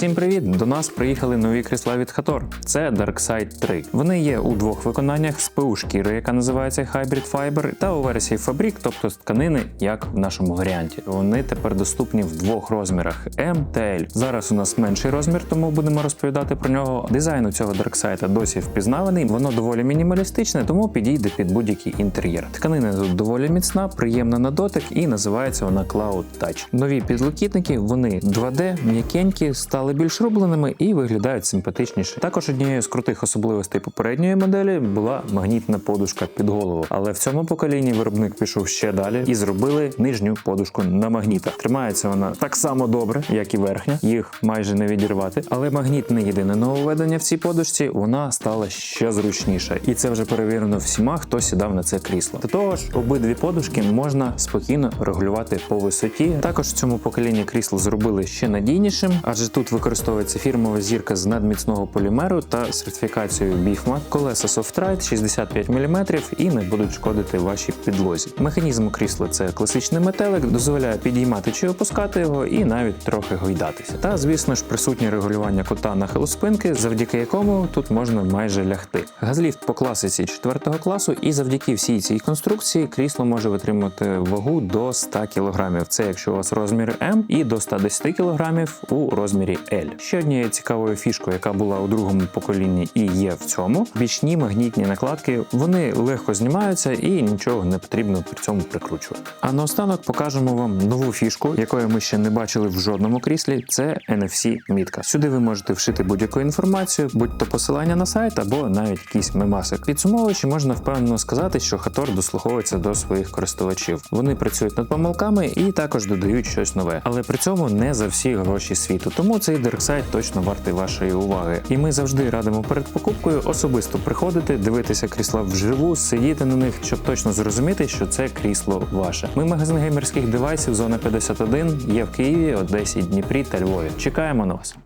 Всім привіт! До нас приїхали нові крісла від Hator. Це Darkside 3. Вони є у двох виконаннях з ПУ шкіри, яка називається Hybrid Fiber, та у версії Fabric, тобто з тканини, як в нашому варіанті. Вони тепер доступні в двох розмірах M та L. Зараз у нас менший розмір, тому будемо розповідати про нього. Дизайн у цього Darkside досі впізнаваний, воно доволі мінімалістичне, тому підійде під будь-який інтер'єр. Тканина тут доволі міцна, приємна на дотик і називається вона Cloud Touch. Нові підлокітники, вони 2D, м'якенькі, стали більш рубленими і виглядають симпатичніше. Також однією з крутих особливостей попередньої моделі була магнітна подушка під голову. Але в цьому поколінні виробник пішов ще далі і зробили нижню подушку на магнітах. Тримається вона так само добре, як і верхня, їх майже не відірвати. Але магніт не єдине нововведення в цій подушці, вона стала ще зручніша. І це вже перевірено всіма, хто сідав на це крісло. До того ж, обидві подушки можна спокійно регулювати по висоті. Також в цьому поколінні крісло зробили ще надійнішим, адже тут використовується фірмова зірка з надміцного полімеру та сертифікацією BIFMA. Колеса SoftRide 65 мм і не будуть шкодити вашій підлозі. Механізм крісла це класичний метелик, дозволяє підіймати чи опускати його і навіть трохи гойдатися. Та звісно ж присутнє регулювання кута нахилу спинки, завдяки якому тут можна майже лягти. Газліфт по класиці 4 класу, і завдяки всій цій конструкції крісло може витримати вагу до 100 кг. Це якщо у вас розмір М, і до 110 кг у розмірі L. Ще однією цікавою фішкою, яка була у другому поколінні і є в цьому, бічні магнітні накладки вони легко знімаються і нічого не потрібно при цьому прикручувати. А наостанок покажемо вам нову фішку, якої ми ще не бачили в жодному кріслі. Це NFC мітка. Сюди ви можете вшити будь-яку інформацію, будь то посилання на сайт або навіть якийсь мемасик. Підсумовуючи, можна впевнено сказати, що Хатор дослуховується до своїх користувачів. Вони працюють над помилками і також додають щось нове, але при цьому не за всі гроші світу. Тому цей Darkside точно вартий вашої уваги. І ми завжди радимо перед покупкою особисто приходити, дивитися крісла вживу, сидіти на них, щоб точно зрозуміти, що це крісло ваше. Ми магазин геймерських девайсів зона 51 є в Києві, Одесі, Дніпрі та Львові. Чекаємо на вас.